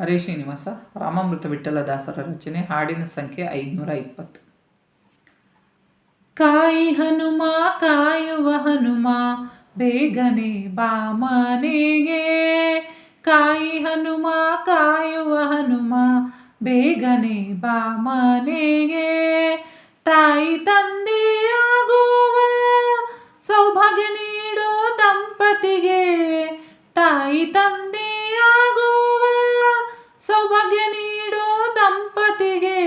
ಹರೇ ಶ್ರೀನಿವಾಸ, ರಾಮಾಮೃತ ವಿಠ್ಠಲದಾಸರ ರಚನೆ, ಹಾಡಿನ ಸಂಖ್ಯೆ ಐದುನೂರ ಇಪ್ಪತ್ತು. ಕಾಯಿ ಹನುಮ, ಕಾಯುವ ಹನುಮ, ಬೇಗನೆ ಬಾ ಮನೆಗೆ. ಕಾಯಿ ಹನುಮ, ಕಾಯುವ ಹನುಮ, ಬೇಗನೆ ಬಾ ಮನೆಗೆ. ತಾಯಿ ತಂದೆಯಾಗುವ ಸೌಭಾಗ್ಯ ನೀಡೋ ದಂಪತಿಗೆ, ತಾಯಿ ತಂದೆಯಾಗುವ ಸೌಭಾಗ್ಯ ನೀಡೋ ದಂಪತಿಗೆ,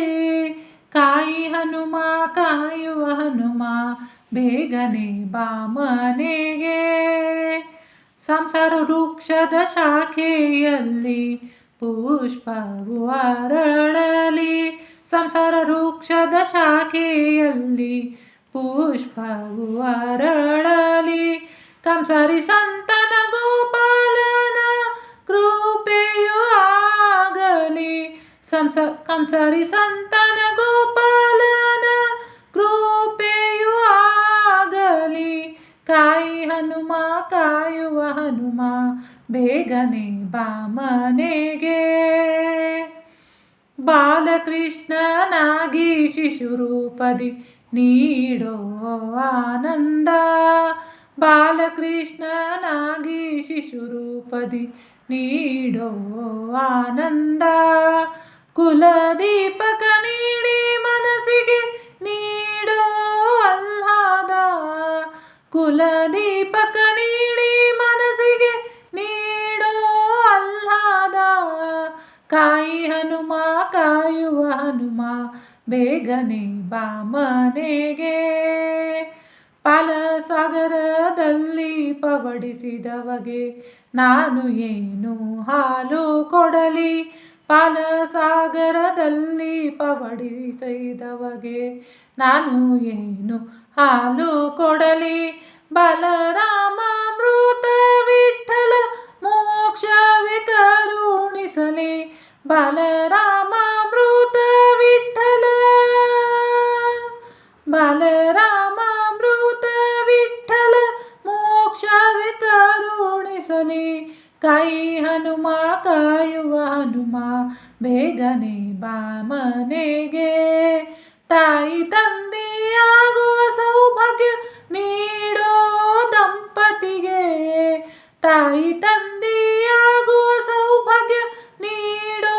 ಕಾಯಿ ಹನುಮ, ಕಾಯುವ ಹನುಮ, ಬೇಗನೆ ಬಾಮನೆಗೆ ಸಂಸಾರ ವೃಕ್ಷದ ಶಾಖೆಯಲ್ಲಿ ಪುಷ್ಪವು ಅರಳಲಿ. ಸಂಸಾರ ವೃಕ್ಷದ ಶಾಖೆಯಲ್ಲಿ ಪುಷ್ಪವು ಅರಳಲಿ. ಕಂಸರಿ ಸಂತನ ಸಂಸ, ಕಂಸರಿ ಸಂತನ ಗೋಪಾಲನ ಕೃಪೆಯು ಆಗಲಿ. ಕಾಯಿ ಹನುಮ, ಕಾಯುವ ಹನುಮ, ಬೇಗನೆ ಬಾಮನೆಗೆ ಬಾಲಕೃಷ್ಣನಾಗಿ ಶಿಶುರೂಪದಿ ನೀಡೋ ಆನಂದ. ಬಾಲಕೃಷ್ಣನಾಗಿ ಶಿಶುರೂಪದಿ ನೀಡೋ ಆನಂದ. ಕುಲದೀಪಕ ನೀಡಿ ಮನಸ್ಸಿಗೆ ನೀಡೋ ಅಲ್ಲಾದ ಕುಲದೀಪಕ ನೀಡಿ ಮನಸ್ಸಿಗೆ ನೀಡೋ ಅಲ್ಲಾದ ಕಾಯಿ ಹನುಮ, ಕಾಯುವ ಹನುಮ, ಬೇಗನೆ ಬಾ ಮನೆಗೆ. ಪಾಲಸಾಗರದಲ್ಲಿ ಪವಡಿಸಿದವಗೆ ನಾನು ಏನು ಹಾಲು ಕೊಡಲಿ? ಪಾಲಸಾಗರದಲ್ಲಿ ಪವಡಿಸಿದವಗೆ ನಾನು ಏನು ಹಾಲು ಕೊಡಲಿ? ಬಲರಾಮ ಮೃತ ವಿಠಲ ಮೋಕ್ಷವೇ ಕರುಣಿಸಲಿ. ಬಲರಾಮ ಮೃತ ಕೈ ಹನುಮ ಕಾಯುವ ಹನುಮ, ಬೇಗನೆ ಬಾ ಮನೆಗೆ. ತಾಯಿ ತಂದೆಯಾಗುವ ಸೌಭಾಗ್ಯ ನೀಡೋ ದಂಪತಿಗೆ. ತಾಯಿ ತಂದೆಯಾಗುವ ಸೌಭಾಗ್ಯ ನೀಡೋ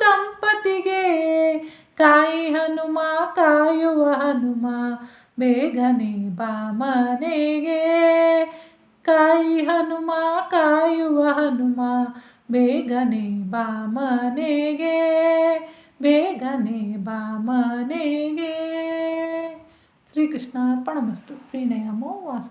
ದಂಪತಿಗೆ. ಕಾಯಿ ಹನುಮ ಕಾಯುವ ಹನುಮ, ಬೇಗನೆ ಬಾ ಮನೆಗೆ. ಕಾಯಿ ಹನುಮ ಕಾಯುವ ಹನುಮ ಬೇಗನೆ ಬಾಮನೆಗೆ ಬೇಗನೆ ಬಾಮನೆಗೆ ಶ್ರೀಕೃಷ್ಣ ಅರ್ಪಣಮಸ್ತು ಪ್ರೀಣಯಮೋ ವಾಸು